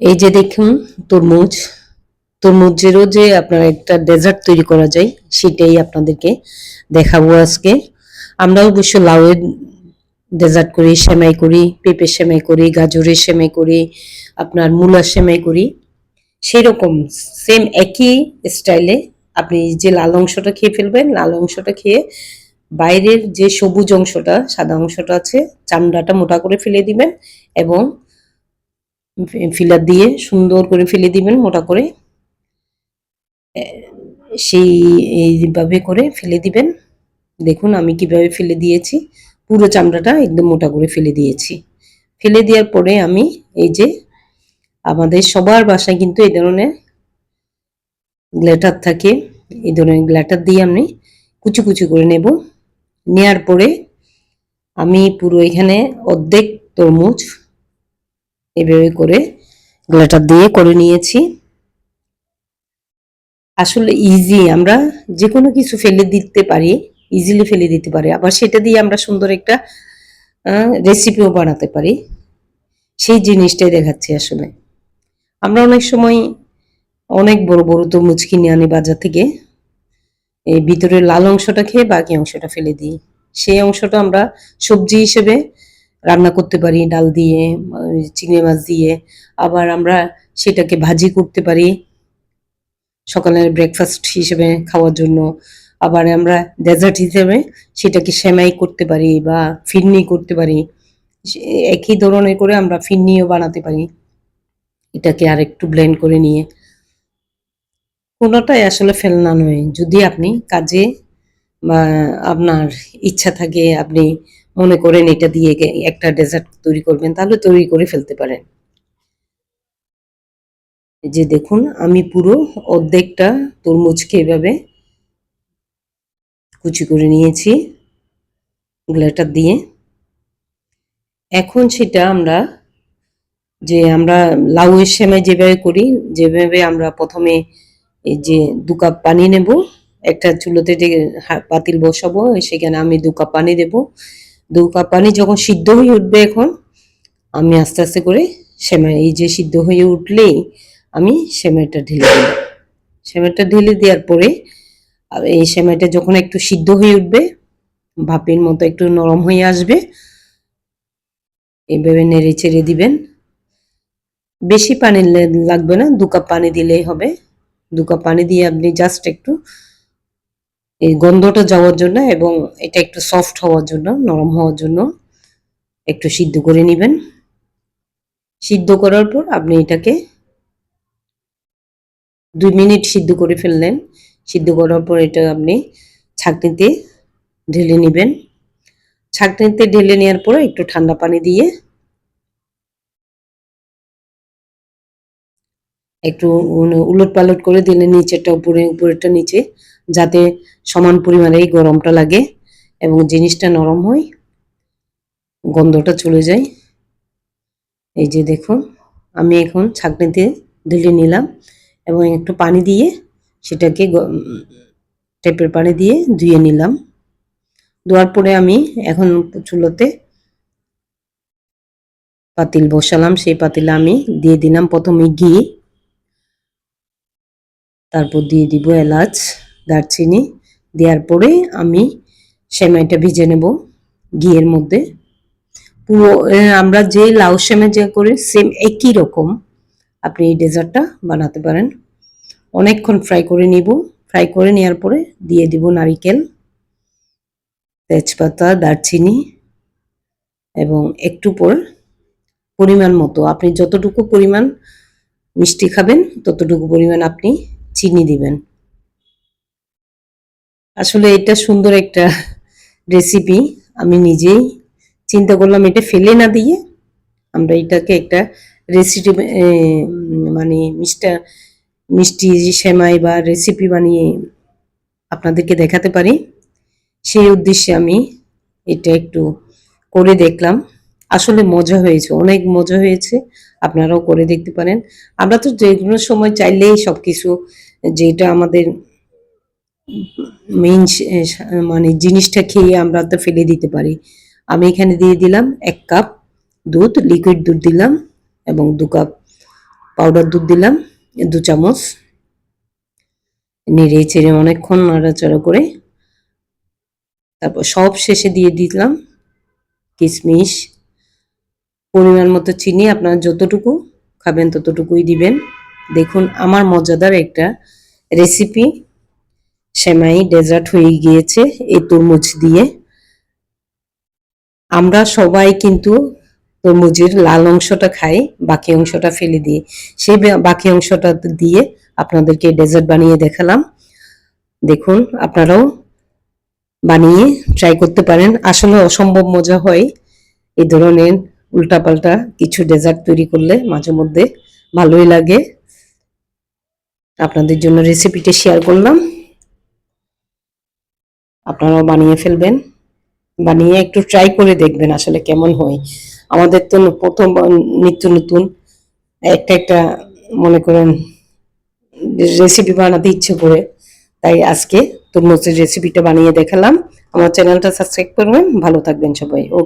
এই যে দেখুন, তরমুজ। তরমুজেরও যে আপনার একটা ডেজার্ট তৈরি করা যায়, সেটাই আপনাদেরকে দেখাবো আজকে। আমরা অবশ্য লাউয়ের ডেজার্ট করি, সেমাই করি পেঁপে সেমাই করি, গাজরের সেমাই করি, আপনার মূলার সেমাই করি। সেই রকম সেম একই স্টাইলে আপনি যে লাল অংশটা খেয়ে ফেলবেন, লাল অংশটা খেয়ে বাইরের যে সবুজ অংশটা, সাদা অংশটা আছে, চামড়াটা মোটা করে ফেলে দিবেন এবং ফিলার দিয়ে সুন্দর করে ফেলে দিবেন, মোটা করে। সেই, এইভাবে করে ফেলে দিবেন। দেখুন আমি কীভাবে ফেলে দিয়েছি। পুরো চামড়াটা একদম মোটা করে ফেলে দিয়েছি। ফেলে দেওয়ার পরে আমি এই যে আমাদের সবার বাসায় কিন্তু এই ধরনের গ্ল্যাটার থাকে। এই ধরনের গ্ল্যাটার দিয়ে আমি কুচি কুচি করে নেব। নেয়ার পরে আমি পুরো এখানে অর্ধেক তরমুজ এভাবে করে গ্ল্যাটার দিয়ে করে নিয়েছি। আসলে ইজি আমরা যে কোনো কিছু ফেলে দিতে পারি ইজিলি ফেলে দিতে পারি। আবার সেটা দিয়ে আমরা সুন্দর একটা রেসিপিও বানাতে পারি। সেই জিনিসটাই দেখাচ্ছি আসলে। আমরা অনেক সময় অনেক বড় বড় তরমুজ কিনে আনি বাজার থেকে। এই ভিতরের লাল অংশটা খেয়ে বাকি অংশটা ফেলে দিই। সেই অংশটা আমরা সবজি হিসেবে রান্না করতে পারি, ডাল দিয়ে চিংড়ি মাছ দিয়ে, আবার আমরা সেটাকে ভাজি করতে পারি সকালের ব্রেকফাস্ট হিসেবে খাওয়ার জন্য। আবার আমরা ডেজার্ট হিসেবে সেটাকে সেমাই করতে পারি বা ফিরনি করতে পারি। একই ধরনের করে আমরা ফিরনিও বানাতে পারি। এটাকে আর একটু ব্লেন্ড করে নিয়ে। কোনোটাই আসলে ফেলনা নয়। যদি আপনি কাজে বা আপনার ইচ্ছা থাকে, আপনি মনে করেন এটা দিয়ে একটা ডেজার্ট তৈরি করবেন, তাহলে তৈরি করে ফেলতে পারেন। যে দেখুন, আমি পুরো অর্ধেকটা তরমুজকে এভাবে কুচি করে নিয়েছি গ্লেটার দিয়ে। এখন সেটা আমরা যে আমরা লাউয়ের সেমাই যেভাবে করি, যেভাবে আমরা প্রথমে এই যে দু কাপ পানি নেব, একটা চুলোতে যে পাতিল বসাবো, সেখানে আমি দু কাপ পানি দেব। দু কাপ পানি যখন সিদ্ধ হয়ে উঠবে এখন, আমি আস্তে আস্তে করে সেমাই, এই যে সিদ্ধ হয়ে উঠলেই আমি সেমাইটা ঢেলে দিলাম সেমাইটা ঢেলে দেওয়ার পরে এই সেমাইটা যখন একটু সিদ্ধ হয়ে উঠবে, ভাপের মতো একটু নরম হয়ে আসবে এইভাবে নেড়ে চেড়ে দিবেন। বেশি পানি লাগবে না দু কাপ পানি দিলেই হবে। দু কাপ পানি দিয়ে আপনি জাস্ট একটু এই গন্ধটা যাওয়ার জন্য এবং এটা একটু সফট হওয়ার জন্য, নরম হওয়ার জন্য একটু সিদ্ধ করে নেবেন। সিদ্ধ করার পর আপনি এটাকে দুই মিনিট সিদ্ধ করে ফেললেন। সিদ্ধ করার পর এটা আপনি ছাঁকনিতে ঢেলে নেবেন। ছাঁকনিতে ঢেলে নেওয়ার পরে একটু ঠান্ডা পানি দিয়ে একটু উলট পালট করে দিলে নিচেরটা উপরে উপরেরটা নিচে যাতে সমান পরিমাণে এই গরমটা লাগে এবং জিনিসটা নরম হয়, গন্ধটা চলে যায়। এই যে দেখুন, আমি এখন ছাঁকনিতে ঢেলে নিলাম এবং একটু পানি দিয়ে সেটাকে টেপের পানি দিয়ে ধুয়ে নিলাম। ধোয়ার পরে আমি এখন চুলোতে পাতিল বসালাম, সেই পাতিলে আমি দিয়ে দিলাম প্রথমে ঘি, তারপর দিয়ে দিব এলাচ। দারচিনি দেওয়ার পরে আমি সেমাইটা ভিজে নেব ঘিয়ের মধ্যে। পুরো আমরা যে লাউ সেমাই যে করি সেম একই রকম আপনি এই ডেজার্টটা বানাতে পারেন। অনেকক্ষণ ফ্রাই করে নিব। ফ্রাই করে নেওয়ার পরে দিয়ে দিব নারিকেল, তেজপাতা, দারচিনি এবং একটু পর পরিমাণ মতো। আপনি যতটুকু পরিমাণ মিষ্টি খাবেন, ততটুকু পরিমাণ আপনি চিনি দিবেন। আসলে এটা সুন্দর একটা রেসিপি আমি নিজেই চিন্তা করলাম এটা ফেলে না দিয়ে আমরা এটাকে একটা রেসিপি মানে মিষ্টা মিষ্টি সেমাই বা রেসিপি বানিয়ে আপনাদেরকে দেখাতে পারি। সেই উদ্দেশ্যে আমি এটা একটু করে দেখলাম। আসলে মজা হয়েছে, অনেক মজা হয়েছে। আপনারাও করে দেখতে পারেন। আমরা তো যে কোনো সময় চাইলেই সব কিছু যেটা আমাদের মেইন মানে জিনিসটা খেয়ে আমরা তো ফেলে দিতে পারি। আমি এখানে দিয়ে দিলাম এক কাপ দুধ লিকুইড দুধ দিলাম এবং দু কাপ পাউডার দুধ দিলাম, দু চামচ। নেড়ে চেড়ে অনেকক্ষণ নাড়াচাড়া করে তারপর সব শেষে দিয়ে দিলাম কিশমিশ পরিমাণ মতো চিনি আপনারা যতটুকু খাবেন ততটুকুই দিবেন। দেখুন আমার মজাদার একটা রেসিপি সেমাই ডেজার্ট হয়ে গিয়েছে এই তরমুজ দিয়ে। আমরা সবাই কিন্তু তরমুজের লাল অংশটা খাই, বাকি অংশটা ফেলে দিয়ে সেই বাকি অংশটা দিয়ে আপনাদেরকে ডেজার্ট বানিয়ে দেখালাম। দেখুন, আপনারাও বানিয়ে ট্রাই করতে পারেন। আসলে অসম্ভব মজা হয় এই ধরনের উল্টাপাল্টা কিছু ডেজার্ট তৈরি করলে মাঝে মধ্যে ভালোই লাগে। আপনাদের জন্য রেসিপিটা শেয়ার করলাম। আপনারাও বানিয়ে ফেলবেন। বানিয়ে একটু ট্রাই করে দেখবেন আসলে কেমন হয়। আমাদের তো প্রথম নিত্য নতুন একটা একটা মনে করেন রেসিপি বানাতে ইচ্ছে করে। তাই আজকে তরমুজের রেসিপিটা বানিয়ে দেখালাম। আমার চ্যানেলটা সাবস্ক্রাইব করবেন। ভালো থাকবেন সবাই। ওকে